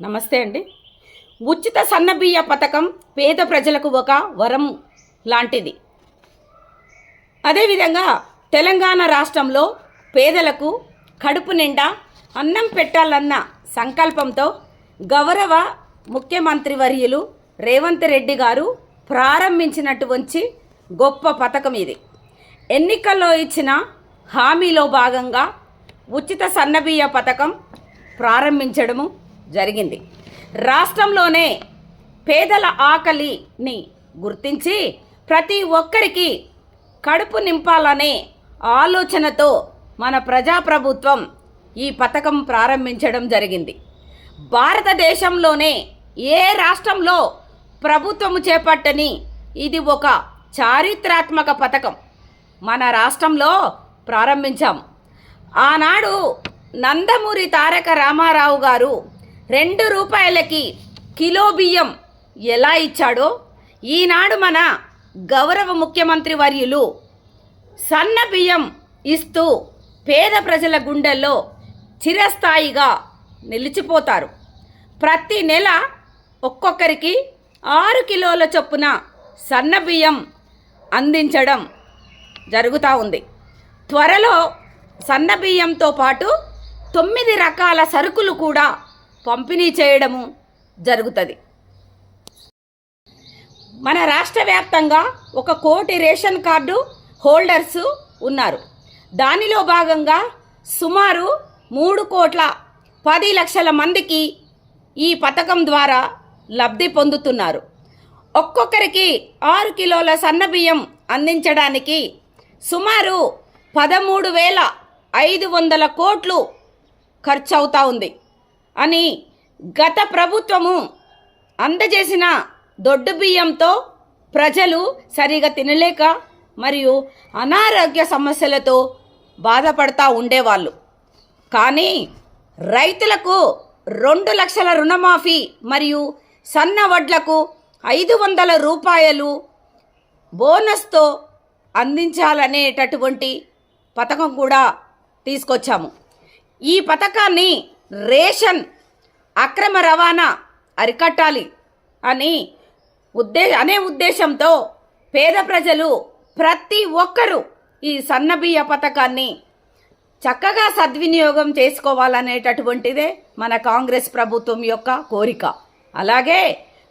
నమస్తే అండి. ఉచిత సన్నబియ్య పథకం పేద ప్రజలకు ఒక వరం లాంటిది. అదేవిధంగా తెలంగాణ రాష్ట్రంలో పేదలకు కడుపు నిండా అన్నం పెట్టాలన్న సంకల్పంతో గౌరవ ముఖ్యమంత్రి వర్యులు రేవంత్ రెడ్డి గారు ప్రారంభించినటువంటి గొప్ప పథకం ఇది. ఎన్నికల్లో ఇచ్చిన హామీలో భాగంగా ఉచిత సన్నబియ్య పథకం ప్రారంభించడము జరిగింది. రాష్ట్రంలోనే పేదల ఆకలిని గుర్తించి ప్రతి ఒక్కరికి కడుపు నింపాలనే ఆలోచనతో మన ప్రజాప్రభుత్వం ఈ పథకం ప్రారంభించడం జరిగింది. భారతదేశంలోనే ఏ రాష్ట్రంలో ప్రభుత్వము చేపట్టని ఇది ఒక చారిత్రాత్మక పథకం. మన రాష్ట్రంలో ప్రారంభించాం. ఆనాడు నందమూరి తారక రామారావు గారు రెండు రూపాయలకి కిలో బియ్యం ఎలా ఇచ్చాడో? ఈనాడు మన గౌరవ ముఖ్యమంత్రి వర్యులు సన్న బియ్యం ఇస్తూ పేద ప్రజల గుండెల్లో చిరస్థాయిగా నిలిచిపోతారు. ప్రతి నెల ఒక్కొక్కరికి ఆరు కిలోల చొప్పున సన్న బియ్యం అందించడం జరుగుతూ ఉంది. త్వరలో సన్న బియ్యంతో పాటు తొమ్మిది రకాల సరుకులు కూడా పంపిణీ చేయడము జరుగుతుంది. మన రాష్ట్ర వ్యాప్తంగా ఒక కోటి రేషన్ కార్డు హోల్డర్స్ ఉన్నారు. దానిలో భాగంగా సుమారు మూడు కోట్ల పది లక్షల మందికి ఈ పథకం ద్వారా లబ్ధి పొందుతున్నారు. ఒక్కొక్కరికి ఆరు కిలోల సన్నబియ్యం అందించడానికి సుమారు పదమూడు వేల ఐదు వందల కోట్లు ఖర్చు అవుతా ఉంది. అని గత ప్రభుత్వము అందజేసిన దొడ్డు బియ్యంతో ప్రజలు సరిగా తినలేక మరియు అనారోగ్య సమస్యలతో బాధపడతా ఉండేవాళ్ళు. కానీ రైతులకు రెండు లక్షల రుణమాఫీ మరియు సన్న వడ్లకు ఐదు వందల రూపాయలు బోనస్తో అందించాలనేటటువంటి పథకం కూడా తీసుకొచ్చాము. ఈ పథకాన్ని రేషన్ అక్రమ రవాణా అరికట్టాలి అని ఉద్దే అనే ఉద్దేశంతో పేద ప్రజలు ప్రతి ఒక్కరూ ఈ సన్నబియ్య పథకాన్ని చక్కగా సద్వినియోగం చేసుకోవాలనేటటువంటిదే మన కాంగ్రెస్ ప్రభుత్వం యొక్క కోరిక. అలాగే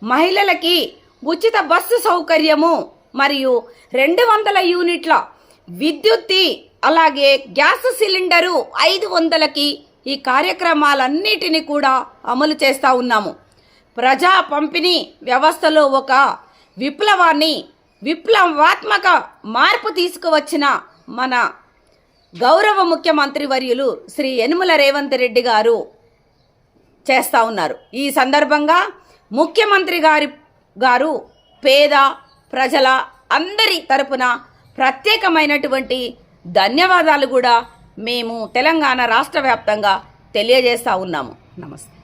మహిళలకి ఉచిత బస్సు సౌకర్యము మరియు రెండు వందల యూనిట్ల విద్యుత్తి అలాగే గ్యాస్ సిలిండరు ఐదు వందలకి ఈ కార్యక్రమాలన్నిటిని కూడా అమలు చేస్తూ ఉన్నాము. ప్రజా పంపిణీ వ్యవస్థలో ఒక విప్లవాన్ని విప్లవాత్మక మార్పు తీసుకువచ్చిన మన గౌరవ ముఖ్యమంత్రి వర్యులు శ్రీ యనుమల రేవంత్ రెడ్డి గారు చేస్తూ ఉన్నారు. ఈ సందర్భంగా ముఖ్యమంత్రి గారి గారు పేద ప్రజల అందరి తరపున ప్రత్యేకమైనటువంటి ధన్యవాదాలు కూడా మేము తెలంగాణ రాష్ట్ర వ్యాప్తంగా తెలియజేస్తూ ఉన్నాము. నమస్తే.